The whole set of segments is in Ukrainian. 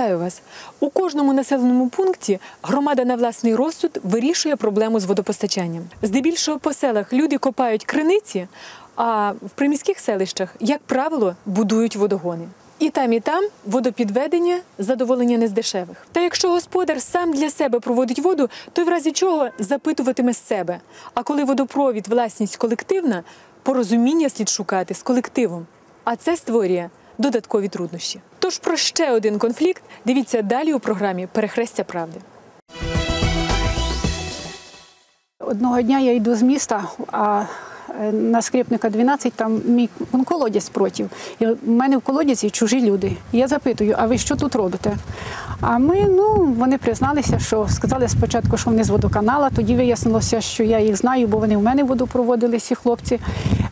Вітаю вас! У кожному населеному пункті громада на власний розсуд вирішує проблему з водопостачанням. Здебільшого по селах люди копають криниці, а в приміських селищах, як правило, будують водогони. І там, і там водопідведення задоволення не з дешевих. Та якщо господар сам для себе проводить воду, то в разі чого запитуватиме з себе. А коли водопровід власність колективна, порозуміння слід шукати з колективом. А це створює додаткові труднощі. Тож про ще один конфлікт дивіться далі у програмі Перехрестя правди. Одного дня я йду з міста, а на скрипника 12 там мій колодязь проти. І в мене в колодязі чужі люди. І я запитую, а ви що тут робите? А ми, ну, вони призналися, що сказали спочатку, що вони з водоканала, тоді вияснилося, що я їх знаю, бо вони в мене воду проводили, ці хлопці.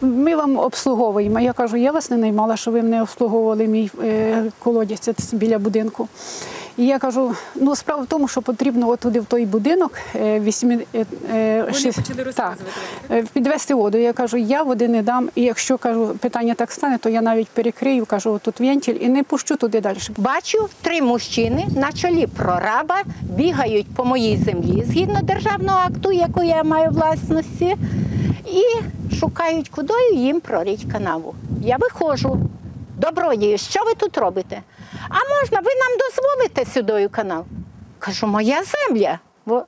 Ми вам обслуговуємо. Я кажу, я вас не наймала, що ви мене обслуговували мій е, колодязь біля будинку. І я кажу: ну справа в тому, що потрібно отуди в той будинок е, вісьмі, е, е, шість- почали так, е, підвести воду. Я кажу, я води не дам. І якщо кажу, питання так стане, то я навіть перекрию, кажу, тут вентиль і не пущу туди далі. Бачу, три мужчини на чолі прораба бігають по моїй землі згідно державного акту, яку я маю власності, і шукають, куди їм проріть канаву. Я виходжу. Добродію, що ви тут робите? А можна, ви нам дозволите сюди канал? Кажу, моя земля.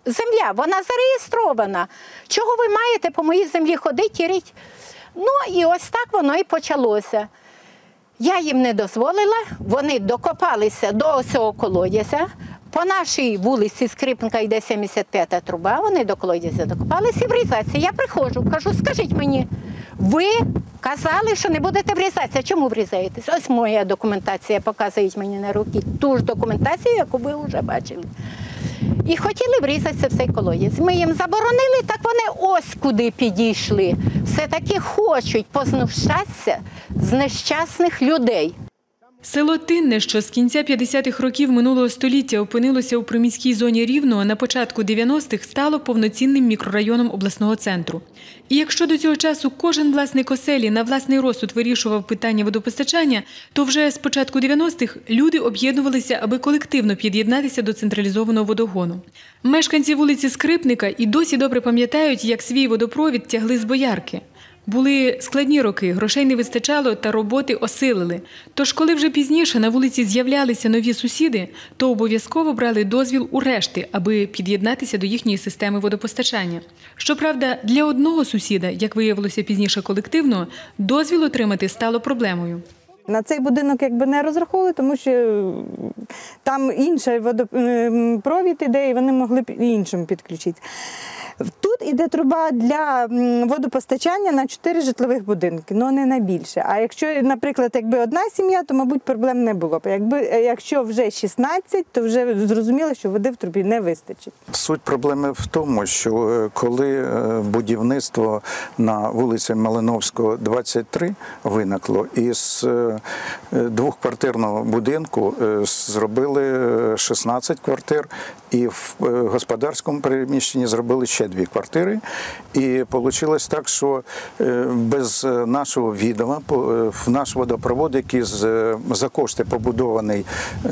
Земля, вона зареєстрована. Чого ви маєте по моїй землі ходити рить? Ну і ось так воно і почалося. Я їм не дозволила, вони докопалися до цього колодязя. По нашій вулиці Скрипника йде 75-та труба, вони до колодязя докопалися і врізатися. Я приходжу, кажу, скажіть мені, ви казали, що не будете врізатися. Чому врізаєтесь? Ось моя документація показують мені на руки ту ж документацію, яку ви вже бачили. І хотіли врізатися в цей колодязь. Ми їм заборонили, так вони ось куди підійшли. Все-таки хочуть познущатися з нещасних людей. Село Тинне, що з кінця 50-х років минулого століття опинилося у приміській зоні Рівного, на початку 90-х стало повноцінним мікрорайоном обласного центру. І якщо до цього часу кожен власник оселі на власний розсуд вирішував питання водопостачання, то вже з початку 90-х люди об'єднувалися, аби колективно під'єднатися до централізованого водогону. Мешканці вулиці Скрипника і досі добре пам'ятають, як свій водопровід тягли з боярки. Були складні роки, грошей не вистачало та роботи осилили. Тож, коли вже пізніше на вулиці з'являлися нові сусіди, то обов'язково брали дозвіл у решти, аби під'єднатися до їхньої системи водопостачання. Щоправда, для одного сусіда, як виявилося пізніше колективно, дозвіл отримати стало проблемою. На цей будинок якби не розраховували, тому що е, там інший водопровід іде, і вони могли б іншим підключити. Тут іде труба для водопостачання на 4 житлових будинки, але не на більше. А якщо, наприклад, якби одна сім'я, то, мабуть, проблем не було б. Якби, е, якщо вже 16, то вже зрозуміло, що води в трубі не вистачить. Суть проблеми в тому, що е, коли будівництво на вулиці Малиновського, 23 виникло, із двохквартирного будинку е, зробили е, 16 квартир, і в е, господарському приміщенні зробили ще дві квартири. І вийшло так, що е, без е, нашого відома е, наш водопровод, який е, за кошти побудований е,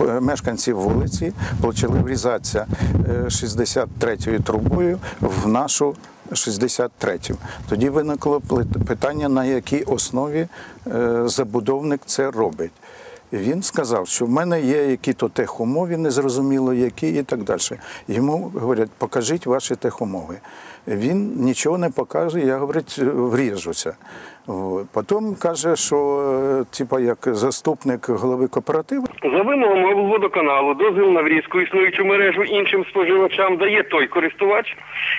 е, мешканців вулиці, почали врізатися е, 63-ю трубою в нашу 63-ю. Тоді виникло питання, на якій основі е, забудовник це робить. Він сказав, що в мене є які-то техумови, незрозуміло які і так далі. Йому говорять, покажіть ваші техумови. Він нічого не показує, я говорить, вріжуся. От. Потім каже, що е, типа як заступник голови кооперативу, За вимогами водоканалу дозвіл на врізку існуючу мережу іншим споживачам дає той користувач,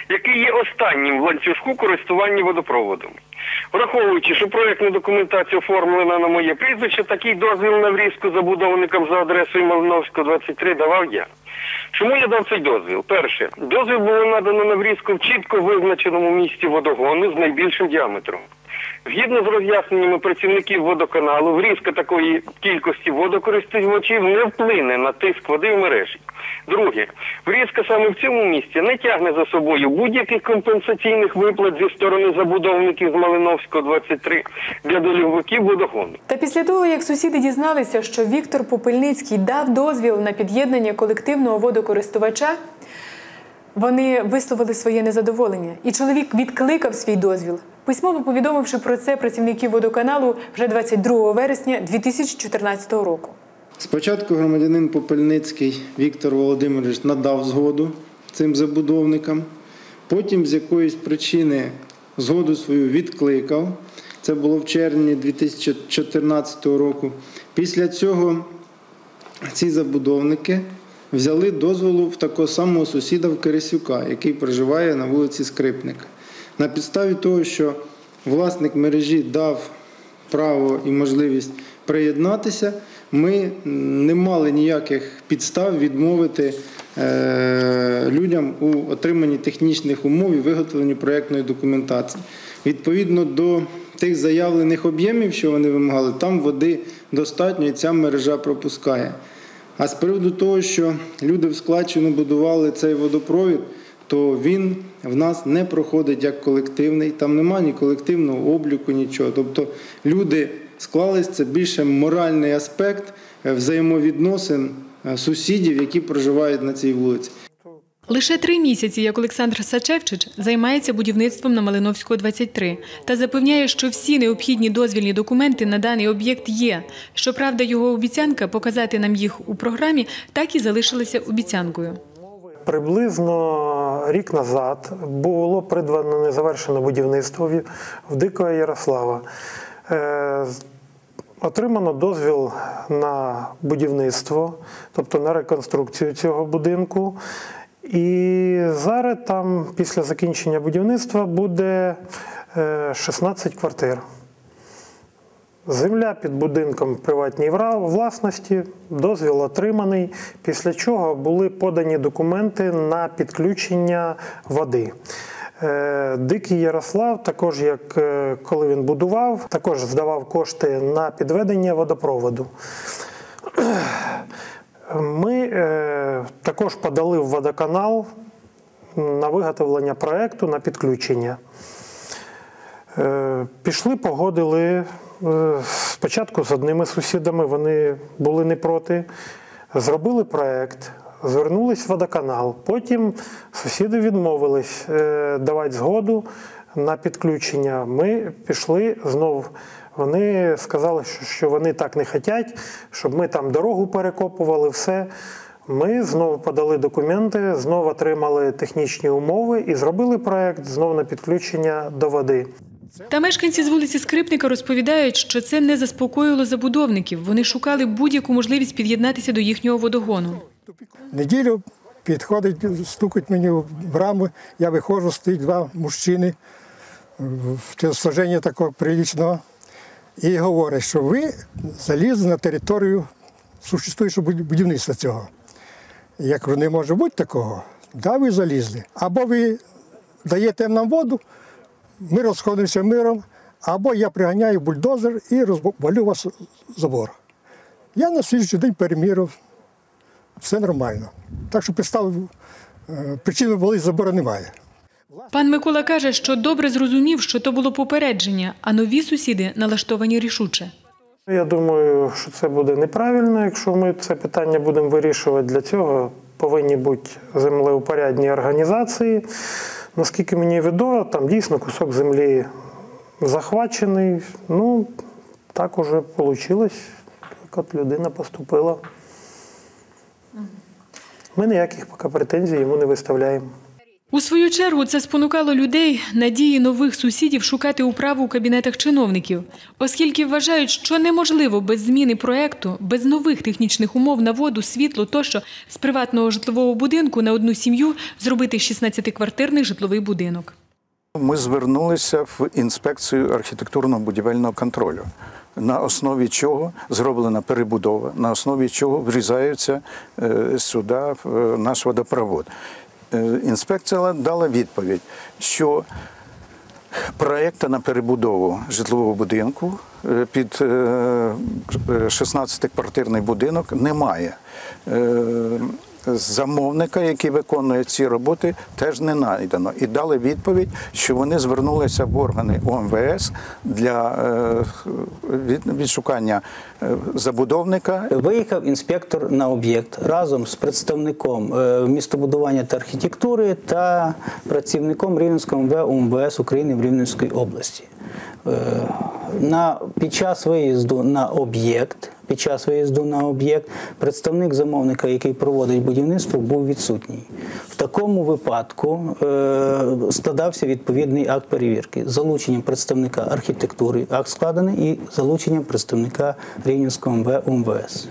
який є останнім в ланцюжку користування водопроводом. Враховуючи, що проєктна документація оформлена на моє прізвище, такий дозвіл на врізку забудовникам за адресою Малиновського 23 давав я. Чому я дав цей дозвіл? Перше, дозвіл було надано на врізку в чітко визначеному місці водогону з найбільшим діаметром. Згідно з роз'ясненнями працівників водоканалу, врізка такої кількості водокористувачів не вплине на тиск води в мережі. Друге, врізка саме в цьому місці не тягне за собою будь-яких компенсаційних виплат зі сторони забудовників з Малиновського 23 для дольовиків водогону. Та після того, як сусіди дізналися, що Віктор Попельницький дав дозвіл на під'єднання колективного водокористувача, вони висловили своє незадоволення, і чоловік відкликав свій дозвіл, письмово повідомивши про це працівників водоканалу вже 22 вересня 2014 року. Спочатку громадянин Попельницький Віктор Володимирович надав згоду цим забудовникам, потім з якоїсь причини згоду свою відкликав. Це було в червні 2014 року. Після цього ці забудовники взяли дозволу в такого самого сусіда в Кирисюка, який проживає на вулиці Скрипника. На підставі того, що власник мережі дав право і можливість приєднатися, ми не мали ніяких підстав відмовити е, людям у отриманні технічних умов і виготовленні проєктної документації. Відповідно до тих заявлених об'ємів, що вони вимагали, там води достатньо і ця мережа пропускає. А з приводу того, що люди в складчину будували цей водопровід, то він в нас не проходить як колективний, там немає ні колективного обліку, нічого. Тобто люди склались, це більше моральний аспект е, взаємовідносин е, сусідів, які проживають на цій вулиці. Лише три місяці, як Олександр Сачевчич займається будівництвом на Малиновського 23 та запевняє, що всі необхідні дозвільні документи на даний об'єкт є. Щоправда, його обіцянка показати нам їх у програмі так і залишилася обіцянкою. Приблизно рік назад було придбано незавершене будівництво в- Дикого Ярослава. Е, Отримано дозвіл на будівництво, тобто на реконструкцію цього будинку. І зараз там після закінчення будівництва буде е, 16 квартир. Земля під будинком приватній власності, дозвіл отриманий, після чого були подані документи на підключення води. Е, Дикий Ярослав, також як е, коли він будував, також здавав кошти на підведення водопроводу. Ми е, також подали в водоканал на виготовлення проекту на підключення. Пішли, погодили. Е, Спочатку з одними сусідами вони були не проти. Зробили проект, звернулись в водоканал. Потім сусіди відмовились е, давати згоду на підключення. Ми пішли знову. Вони сказали, що- вони так не хочуть, щоб ми там дорогу перекопували, все. Ми знову подали документи, знову отримали технічні умови і зробили проект знову на підключення до води. Та мешканці з вулиці Скрипника розповідають, що це не заспокоїло забудовників. Вони шукали будь-яку можливість під'єднатися до їхнього водогону. Неділю підходить, стукать мені в браму, я виходжу, стоїть два мужчини в телосложенні такого приличного і говорять, що ви залізли на територію существуючого будівництва цього. Я кажу, не може бути такого. Да, ви залізли. Або ви даєте нам воду, ми розходимося миром, або я приганяю бульдозер і розвалю вас забор. Я на слідчий день перемірив, все нормально. Так що підстав е, причини були забору немає. Пан Микола каже, що добре зрозумів, що то було попередження, а нові сусіди налаштовані рішуче. Я думаю, що це буде неправильно, якщо ми це питання будемо вирішувати. Для цього повинні бути землеупорядні організації. Наскільки мені відомо, там дійсно кусок землі захвачений. Ну, так уже вийшло, Так от людина поступила. Ми ніяких поки претензій йому не виставляємо. У свою чергу це спонукало людей надії нових сусідів шукати управу у кабінетах чиновників, оскільки вважають, що неможливо без зміни проекту, без нових технічних умов на воду, світло тощо з приватного житлового будинку на одну сім'ю зробити 16-квартирний житловий будинок. Ми звернулися в інспекцію архітектурно-будівельного контролю, на основі чого зроблена перебудова, на основі чого врізаються е, сюди е, наш водопровод. Е, Інспекція дала відповідь, що проєкта на перебудову житлового будинку е, під е, е, 16-квартирний будинок немає. Замовника, який виконує ці роботи, теж не знайдено. І дали відповідь, що вони звернулися в органи ОМВС для е, відшукання е, забудовника Виїхав інспектор на об'єкт разом з представником е, містобудування та архітектури та працівником Рівненського МВ УМВС України в Рівненській області. На, під час виїзду на об'єкт, під час виїзду на об'єкт, представник замовника, який проводить будівництво, був відсутній. В такому випадку е, складався відповідний акт перевірки залученням представника архітектури, акт складений і залученням представника Рівненського МВ УМВС.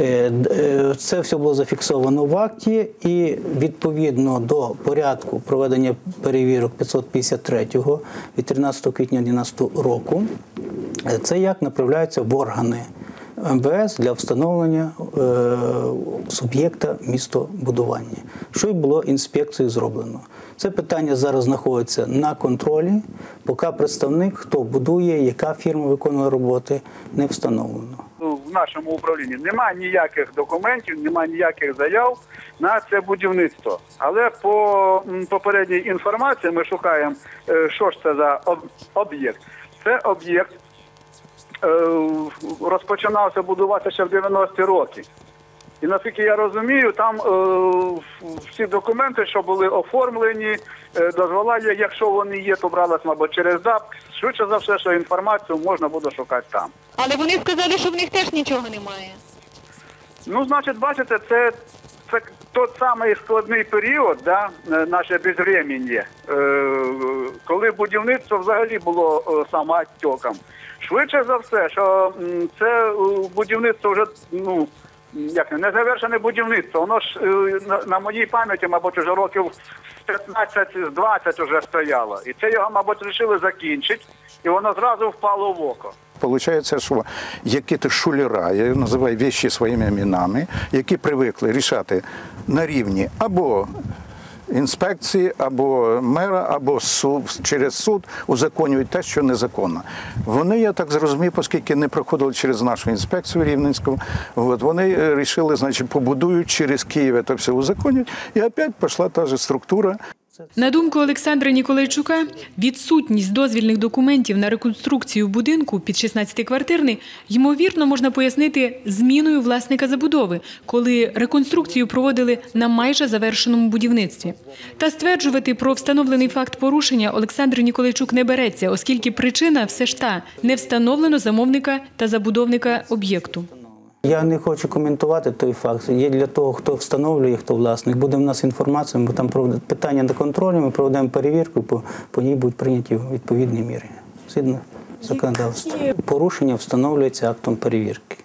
Е, е, Це все було зафіксовано в акті, і відповідно до порядку проведення перевірок 553 від 13 квітня 2012 року, цей акт направляється в органи МВС для встановлення е, суб'єкта містобудування, що й було інспекцією зроблено. Це питання зараз знаходиться на контролі, поки представник, хто будує, яка фірма виконує роботи, не встановлено. Ну, в нашому управлінні немає ніяких документів, немає ніяких заяв на це будівництво. Але по попередній інформації ми шукаємо, е, що ж це за об'єкт. Це об'єкт розпочинався будуватися ще в 90-ті роки. І наскільки я розумію, там е, всі документи, що були оформлені, е, дозвола є, якщо вони є, то бралась, мабуть, через ДАП. Швидше за все, що інформацію можна буде шукати там. Але вони сказали, що в них теж нічого немає. Ну, значить, бачите, це, це той самий складний період, да, е, наше безвреміння, е, коли будівництво взагалі було е, самооттеком. Швидше за все, що це е, будівництво вже ну. Як не незавершене будівництво, воно ж е, на, на моїй пам'яті, мабуть, вже років 15-20 вже стояло. І це його, мабуть, вирішили закінчити, і воно зразу впало в око. Получається, що які-то шулера, я називаю вещі своїми іменами, які привикли рішати на рівні або інспекції, або мера, або суд, через суд узаконюють те, що незаконно. Вони, я так зрозумів, оскільки не проходили через нашу інспекцію рівненську, от, вони е, рішили, значить, побудують через Київ це все узаконюють, і опять пішла та же структура. На думку Олександра Ніколайчука, відсутність дозвільних документів на реконструкцію будинку під 16-квартирний ймовірно можна пояснити зміною власника забудови, коли реконструкцію проводили на майже завершеному будівництві. Та стверджувати про встановлений факт порушення Олександр Ніколайчук не береться, оскільки причина все ж та не встановлено замовника та забудовника об'єкту. Я не хочу коментувати той факт. Є для того, хто встановлює, хто власник. Буде в нас інформація, бо там питання до контролю, ми проведемо перевірку, по, по ній будуть прийняті відповідні міри. Згідно законодавства. Порушення встановлюється актом перевірки.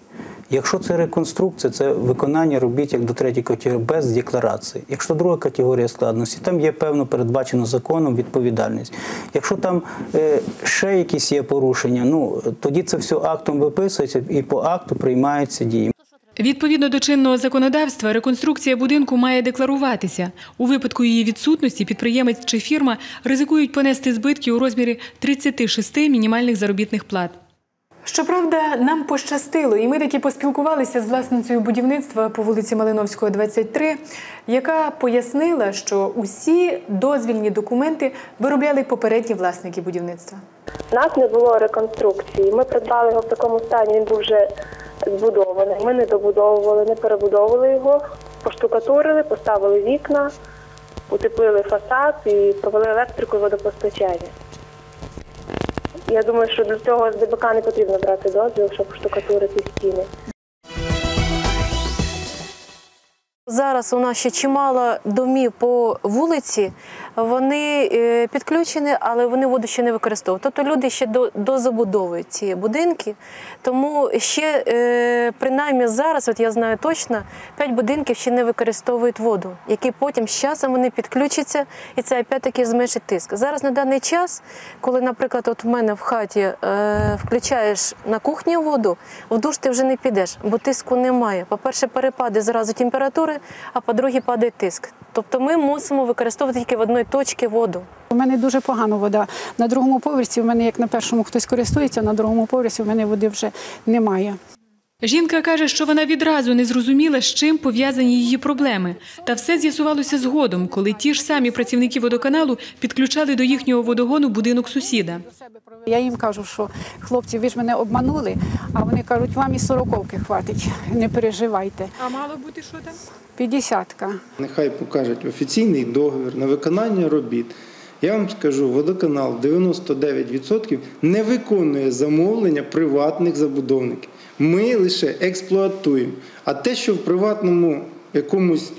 Якщо це реконструкція, це виконання робіт як до третьої категорії без декларації. Якщо друга категорія складності, там є певно передбачено законом відповідальність. Якщо там е, ще якісь є порушення, ну тоді це все актом виписується і по акту приймаються дії. Відповідно до чинного законодавства, реконструкція будинку має декларуватися. У випадку її відсутності підприємець чи фірма ризикують понести збитки у розмірі 36 мінімальних заробітних плат. Щоправда, нам пощастило, і ми таки поспілкувалися з власницею будівництва по вулиці Малиновського, 23, яка пояснила, що усі дозвільні документи виробляли попередні власники будівництва. У нас не було реконструкції. Ми придбали його в такому стані, він був вже збудований. Ми не добудовували, не перебудовували його, поштукатурили, поставили вікна, утеплили фасад і провели електрику водопостачання. Я думаю, що для цього з ДБК не потрібно брати дозвіл, щоб штукатурити стіни. Зараз у нас ще чимало домів по вулиці. Вони е, підключені, але вони воду ще не використовують. Тобто люди ще дозабудовують ці будинки. Тому ще е, принаймні зараз, от я знаю точно, 5 будинків ще не використовують воду, які потім з часом вони підключаться, і це опять-таки зменшить тиск. Зараз на даний час, коли, наприклад, от в мене в хаті е, включаєш на кухні воду, в душ ти вже не підеш, бо тиску немає. По-перше, перепади зразу температури, а по-друге, падає тиск. Тобто ми мусимо використовувати тільки в одній точки воду. У мене дуже погана вода. На другому поверсі у мене, як на першому хтось користується, на другому поверсі у мене води вже немає. Жінка каже, що вона відразу не зрозуміла, з чим пов'язані її проблеми. Та все з'ясувалося згодом, коли ті ж самі працівники водоканалу підключали до їхнього водогону будинок сусіда. Я їм кажу, що хлопці, ви ж мене обманули, а вони кажуть, вам і сороковки хватить, не переживайте. А мало бути що там? Піддесятка. Нехай покажуть офіційний договір на виконання робіт. Я вам скажу, водоканал 99% не виконує замовлення приватних забудовників. Ми лише експлуатуємо. А те, що в приватному якомусь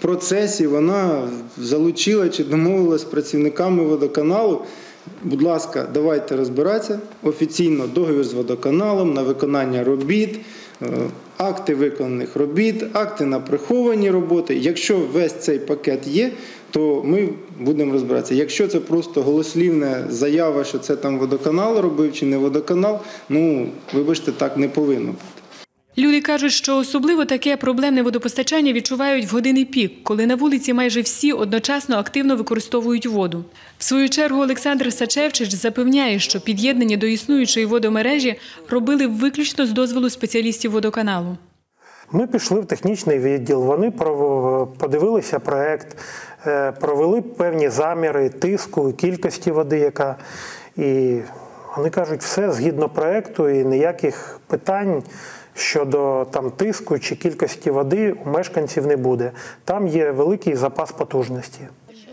процесі вона залучила чи домовилася з працівниками водоканалу, будь ласка, давайте розбиратися офіційно договір з водоканалом на виконання робіт, е, акти виконаних робіт, акти на приховані роботи. Якщо весь цей пакет є, то ми будемо розбиратися. Якщо це просто голослівна заява, що це там водоканал робив чи не водоканал, ну вибачте, так не повинно бути. Люди кажуть, що особливо таке проблемне водопостачання відчувають в години пік, коли на вулиці майже всі одночасно активно використовують воду. В свою чергу Олександр Сачевчич запевняє, що під'єднання до існуючої водомережі робили виключно з дозволу спеціалістів водоканалу. Ми пішли в технічний відділ. Вони подивилися проект, е, провели певні заміри тиску, кількості води, яка і вони кажуть, все згідно проекту, і ніяких питань щодо там тиску чи кількості води у мешканців не буде. Там є великий запас потужності.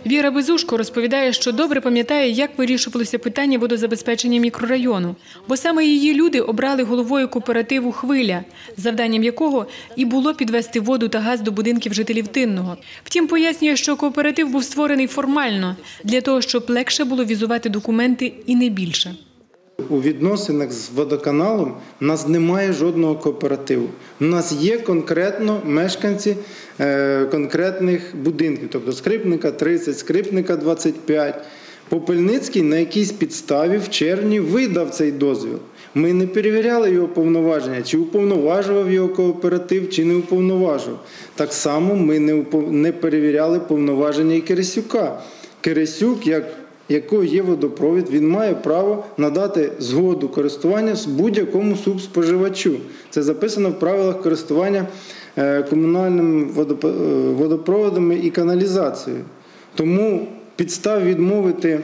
Віра Безушко розповідає, що добре пам'ятає, як вирішувалося питання водозабезпечення мікрорайону, бо саме її люди обрали головою кооперативу Хвиля, завданням якого і було підвести воду та газ до будинків жителів Тинного. Втім, пояснює, що кооператив був створений формально для того, щоб легше було візувати документи і не більше. У відносинах з водоканалом у нас немає жодного кооперативу. У нас є конкретно мешканці е, конкретних будинків, тобто скрипника 30, скрипника 25. Попельницький на якійсь підставі в червні видав цей дозвіл. Ми не перевіряли його повноваження, чи уповноважував його кооператив, чи не уповноважував. Так само ми не, перевіряли повноваження і Кересюка. Кересюк, як якого є водопровід, він має право надати згоду користування з будь-якому субспоживачу. Це записано в правилах користування е, комунальним е, водопроводами і каналізацією. Тому підстав відмовити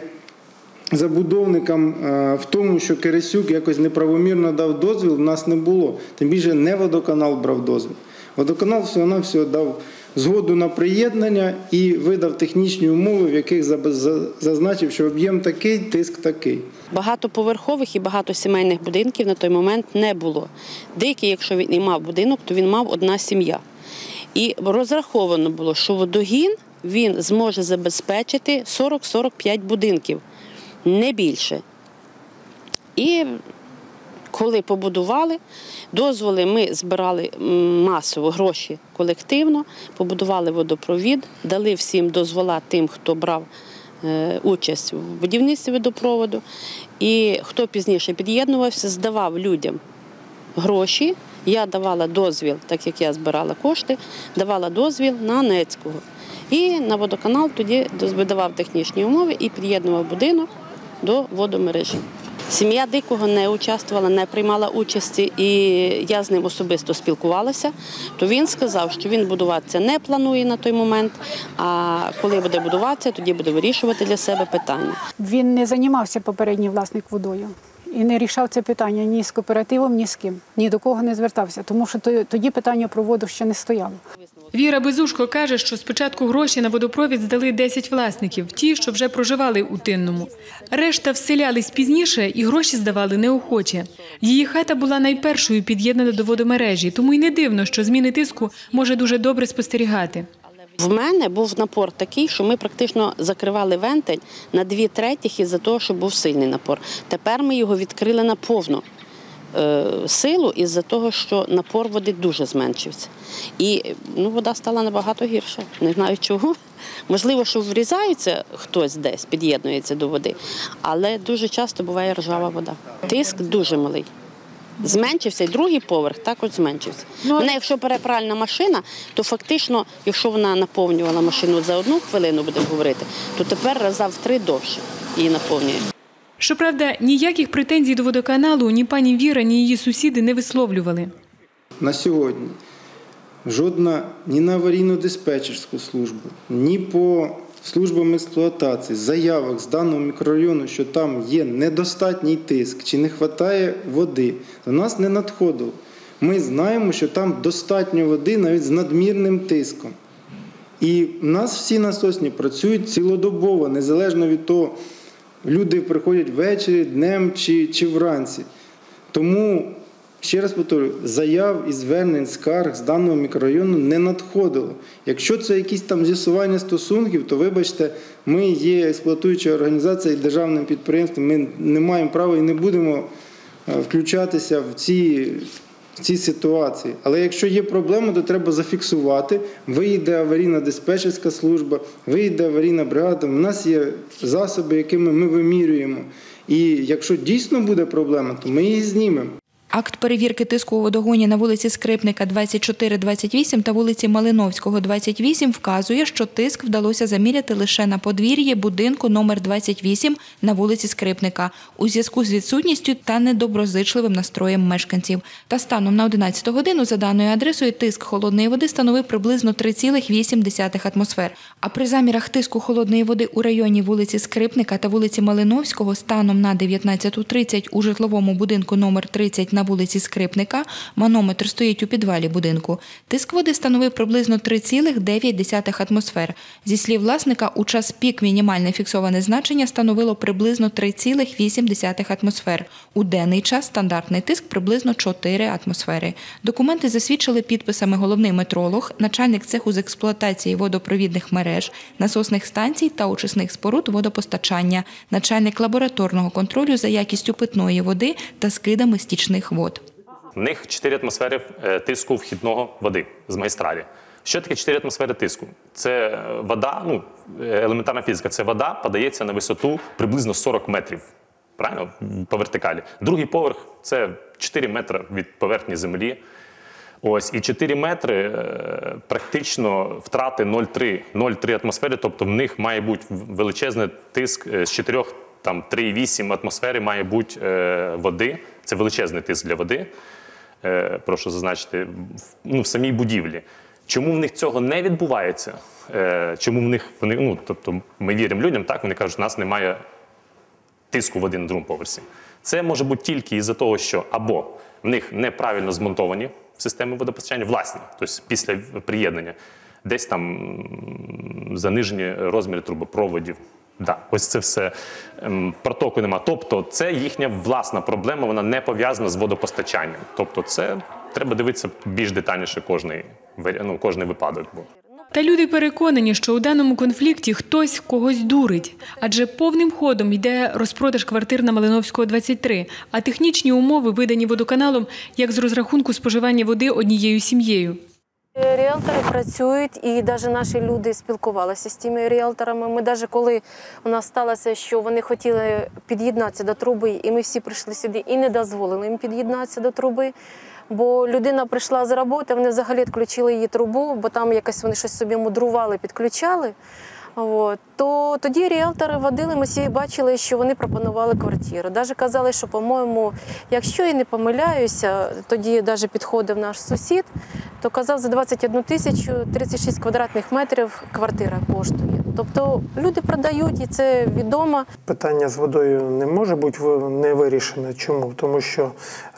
забудовникам е, в тому, що Кересюк якось неправомірно дав дозвіл, в нас не було. Тим більше не водоканал брав дозвіл. Водоканал всього-навсього дав згоду на приєднання і видав технічні умови, в яких зазначив, що об'єм такий, тиск такий. Багатоповерхових і багатосімейних будинків на той момент не було. Деякий, якщо він і мав будинок, то він мав одна сім'я. І розраховано було, що водогін він зможе забезпечити 40-45 будинків, не більше. І коли побудували, дозволи ми збирали масово гроші колективно, побудували водопровід, дали всім дозвола тим, хто брав е, участь в будівництві водопроводу. І хто пізніше під'єднувався, здавав людям гроші. Я давала дозвіл, так як я збирала кошти, давала дозвіл на Нецького. І на водоканал тоді видавав технічні умови і під'єднував будинок до водомережі. Сім'я Дикого не участвувала, не приймала участі, і я з ним особисто спілкувалася. То він сказав, що він будуватися не планує на той момент. А коли буде будуватися, тоді буде вирішувати для себе питання. Він не займався попередній власник водою і не рішав це питання ні з кооперативом, ні з ким. Ні до кого не звертався, тому що тоді питання про воду ще не стояло. Віра Безушко каже, що спочатку гроші на водопровід здали 10 власників, ті, що вже проживали у Тинному. Решта вселялись пізніше і гроші здавали неохоче. Її хата була найпершою під'єднана до водомережі, тому й не дивно, що зміни тиску може дуже добре спостерігати. В мене був напор такий, що ми практично закривали вентиль на дві третіх із-за того, що був сильний напор. Тепер ми його відкрили на повну е, силу із-за того, що напор води дуже зменшився. І ну, вода стала набагато гірша. Не знаю чого. Можливо, що врізається хтось десь, під'єднується до води, але дуже часто буває ржава вода. Тиск дуже малий. Зменшився і другий поверх також зменшився. Вона, якщо перепральна машина, то фактично, якщо вона наповнювала машину за одну хвилину, будемо говорити, то тепер раза в три довше її наповнює. Щоправда, ніяких претензій до водоканалу ні пані Віра, ні її сусіди не висловлювали. На сьогодні жодна ні на аварійно-диспетчерську службу, ні по службам експлуатації заявок з даного мікрорайону, що там є недостатній тиск чи не вистачає води, до нас не надходило. Ми знаємо, що там достатньо води навіть з надмірним тиском. І в нас всі насосні працюють цілодобово, незалежно від того, люди приходять ввечері, днем чи, чи вранці. Тому, ще раз повторюю, заяв і звернень скарг з даного мікрорайону не надходило. Якщо це якісь там з'ясування стосунків, то вибачте, ми є експлуатуюча організація і державним підприємством, ми не маємо права і не будемо е, включатися в ці. В цій ситуації, але якщо є проблема, то треба зафіксувати. Вийде аварійна диспетчерська служба, вийде аварійна бригада. У нас є засоби, якими ми вимірюємо. І якщо дійсно буде проблема, то ми її знімемо. Акт перевірки тиску у водогоні на вулиці Скрипника 24-28 та вулиці Малиновського 28 вказує, що тиск вдалося заміряти лише на подвір'ї будинку номер 28 на вулиці Скрипника у зв'язку з відсутністю та недоброзичливим настроєм мешканців. Та станом на 11 годину за даною адресою тиск холодної води становив приблизно 3,8 атмосфер. А при замірах тиску холодної води у районі вулиці Скрипника та вулиці Малиновського станом на 19.30 у житловому будинку номер 30 на вулиці Скрипника, манометр стоїть у підвалі будинку. Тиск води становив приблизно 3,9 атмосфер. Зі слів власника, у час пік мінімальне фіксоване значення становило приблизно 3,8 атмосфер. У денний час стандартний тиск приблизно 4 атмосфери. Документи засвідчили підписами головний метролог, начальник цеху з експлуатації водопровідних мереж, насосних станцій та очисних споруд водопостачання, начальник лабораторного контролю за якістю питної води та скидами стічних вод. В них 4 атмосфери е, тиску вхідного води з магістралі. Що таке 4 атмосфери тиску? Це е, вода, ну елементарна фізика. Це вода подається на висоту приблизно 40 метрів. Правильно? По вертикалі. Другий поверх це 4 метри від поверхні землі. Ось і 4 метри е, практично втрати 0,3 0,3 атмосфери, тобто в них має бути величезний тиск з 4 там 3,8 атмосфери має бути води. Це величезний тиск для води. Е, прошу зазначити, ну, в самій будівлі. Чому в них цього не відбувається? Е, чому в них вони, ну тобто ми віримо людям, так вони кажуть, у нас немає тиску води на другому поверсі. Це може бути тільки із-за того, що або в них неправильно змонтовані системи водопостачання, власні, тобто після приєднання, десь там занижені розміри трубопроводів. Да, ось це все ем, протоку нема. Тобто, це їхня власна проблема, вона не пов'язана з водопостачанням. Тобто, це треба дивитися більш детальніше кожний, ну, кожний випадок. Та люди переконані, що у даному конфлікті хтось когось дурить, адже повним ходом йде розпродаж квартир на Малиновського 23, а технічні умови видані водоканалом як з розрахунку споживання води однією сім'єю. Ріелтори працюють, і навіть наші люди спілкувалися з тими ріелторами. Ми навіть коли у нас сталося, що вони хотіли під'єднатися до труби, і ми всі прийшли сюди і не дозволили їм під'єднатися до труби. Бо людина прийшла з роботи, вони взагалі відключили її трубу, бо там якось вони щось собі мудрували, підключали. От. То тоді ріелтори водили, ми всі бачили, що вони пропонували квартиру. Навіть казали, що, по-моєму, якщо я не помиляюся, тоді навіть підходив наш сусід, то казав, за 21 тисячу 36 квадратних метрів квартира коштує. Тобто люди продають, і це відомо. Питання з водою не може бути не вирішене. Чому? Тому що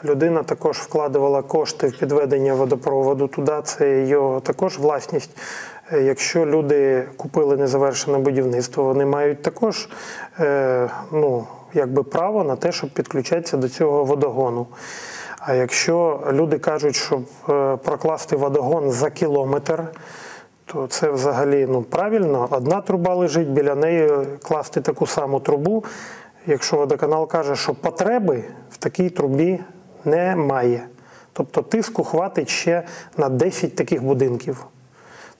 людина також вкладувала кошти в підведення водопроводу туди, це його також власність. Е, Якщо люди купили незавершене будівництво, вони мають також е, ну, якби право на те, щоб підключатися до цього водогону. А якщо люди кажуть, щоб е, прокласти водогон за кілометр, то це взагалі ну, правильно. Одна труба лежить, біля неї класти таку саму трубу. Якщо водоканал каже, що потреби в такій трубі немає. Тобто тиску хватить ще на 10 таких будинків.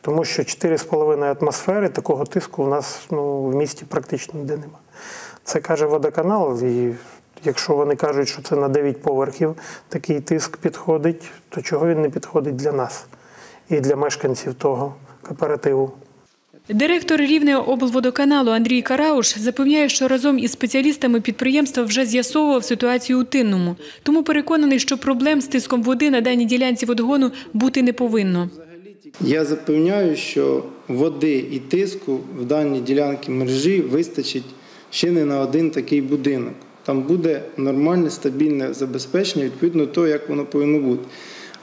Тому що 4,5 атмосфери такого тиску у нас ну, в місті практично ніде немає. Це каже водоканал, і Якщо вони кажуть, що це на 9 поверхів такий тиск підходить, то чого він не підходить для нас і для мешканців того кооперативу? Директор Рівного облводоканалу Андрій Карауш запевняє, що разом із спеціалістами підприємства вже з'ясовував ситуацію у Тинному. Тому переконаний, що проблем з тиском води на даній ділянці водогону бути не повинно. Я запевняю, що води і тиску в даній ділянці мережі вистачить ще не на один такий будинок. Там буде нормальне стабільне забезпечення відповідно того, як воно повинно бути.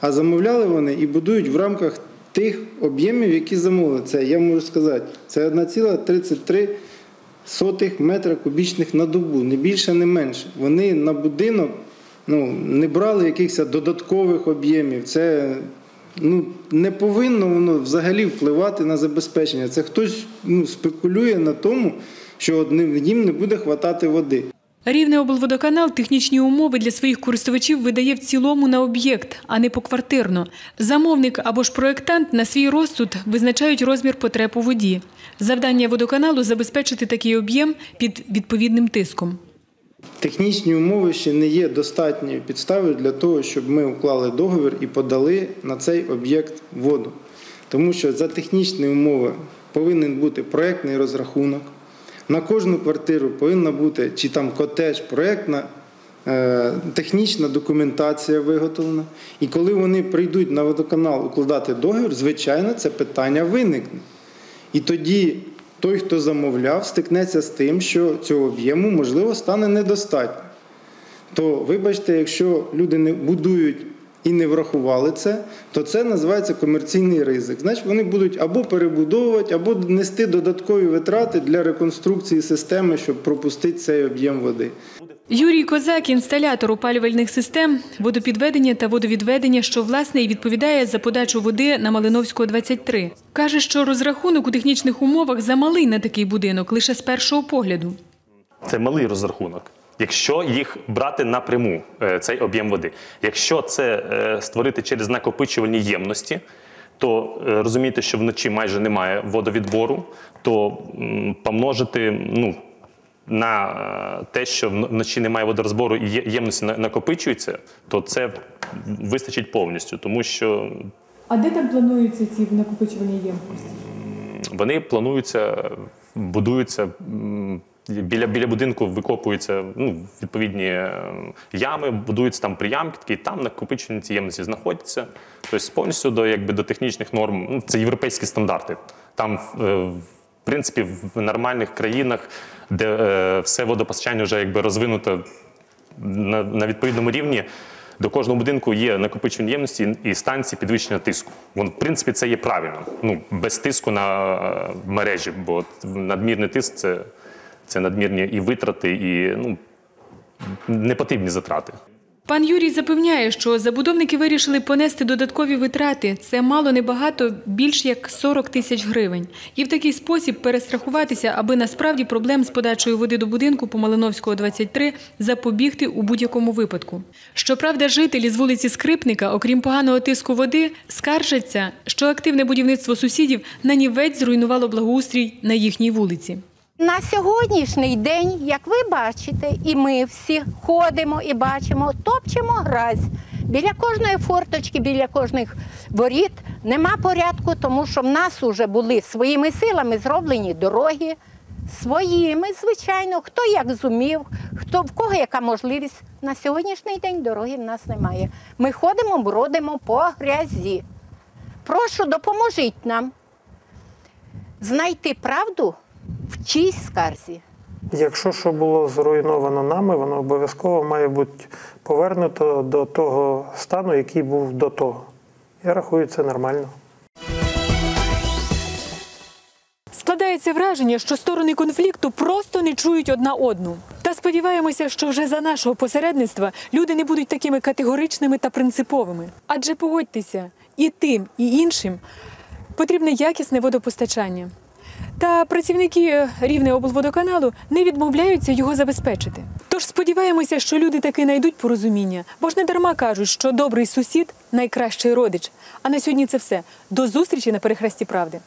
А замовляли вони і будують в рамках тих об'ємів, які замовили. Це я можу сказати, це 1,33 метра кубічних на добу, не більше, не менше. Вони на будинок ну, не брали якихось додаткових об'ємів. Це ну, не повинно воно взагалі впливати на забезпечення. Це хтось ну, спекулює на тому, що одним їм не буде хватати води. Рівне облводоканал технічні умови для своїх користувачів видає в цілому на об'єкт, а не поквартирно. Замовник або ж проєктант на свій розсуд визначають розмір потреб у воді. Завдання водоканалу забезпечити такий об'єм під відповідним тиском. Технічні умови ще не є достатньою підставою для того, щоб ми уклали договір і подали на цей об'єкт воду. Тому що за технічні умови повинен бути проєктний розрахунок. На кожну квартиру повинна бути чи там котедж, проєктна е, технічна документація виготовлена. І коли вони прийдуть на водоканал укладати договір, звичайно, це питання виникне. І тоді той, хто замовляв, стикнеться з тим, що цього об'єму, можливо, стане недостатньо. То, вибачте, якщо люди не будують і не врахували це, то це називається комерційний ризик. Значить, вони будуть або перебудовувати, або нести додаткові витрати для реконструкції системи, щоб пропустити цей об'єм води. Юрій Козак, інсталятор опалювальних систем, водопідведення та водовідведення, що власне і відповідає за подачу води на Малиновського 23. Каже, що розрахунок у технічних умовах замалий на такий будинок лише з першого погляду. Це малий розрахунок. Якщо їх брати напряму, е, цей об'єм води. Якщо це е, створити через накопичувальні ємності, то е, розумієте, що вночі майже немає водовідбору, то помножити ну, на те, що вночі немає водорозбору і ємності на- накопичуються, то це вистачить повністю, тому що А де там плануються ці накопичувальні ємкості? вони плануються, будуються біля, біля будинку, викопуються ну, відповідні е, ями, будуються там приямки, там накопичені ці ємності знаходяться. Тобто повністю до, якби, до технічних норм, ну, це європейські стандарти. Там, е, в принципі, в нормальних країнах, де е, все водопостачання вже якби розвинуто на, на відповідному рівні. До кожного будинку є накопичувальні ємності і станції підвищення тиску. Вон, в принципі, це є правильно. Ну, без тиску на мережі, бо надмірний тиск це, це надмірні і витрати, і ну, непотрібні затрати. Пан Юрій запевняє, що забудовники вирішили понести додаткові витрати. Це мало небагато, більш як 40 тисяч гривень. І в такий спосіб перестрахуватися, аби насправді проблем з подачою води до будинку по Малиновського 23 запобігти у будь-якому випадку. Щоправда, жителі з вулиці Скрипника, окрім поганого тиску води, скаржаться, що активне будівництво сусідів нанівець зруйнувало благоустрій на їхній вулиці. На сьогоднішній день, як ви бачите, і ми всі ходимо і бачимо, топчемо грязь. Біля кожної форточки, біля кожних воріт нема порядку, тому що в нас вже були своїми силами зроблені дороги, своїми, звичайно, хто як зумів, хто в кого яка можливість. На сьогоднішній день дороги в нас немає. Ми ходимо, бродимо по грязі. Прошу, допоможіть нам знайти правду в чийсь скарзі. Якщо що було зруйновано нами, воно обов'язково має бути повернуто до того стану, який був до того. Я рахую, це нормально. Складається враження, що сторони конфлікту просто не чують одна одну. Та сподіваємося, що вже за нашого посередництва люди не будуть такими категоричними та принциповими. Адже погодьтеся, і тим, і іншим потрібне якісне водопостачання. Та працівники рівне облводоканалу не відмовляються його забезпечити. Тож сподіваємося, що люди таки знайдуть порозуміння, бо ж не дарма кажуть, що добрий сусід найкращий родич. А на сьогодні це все. До зустрічі на перехресті правди.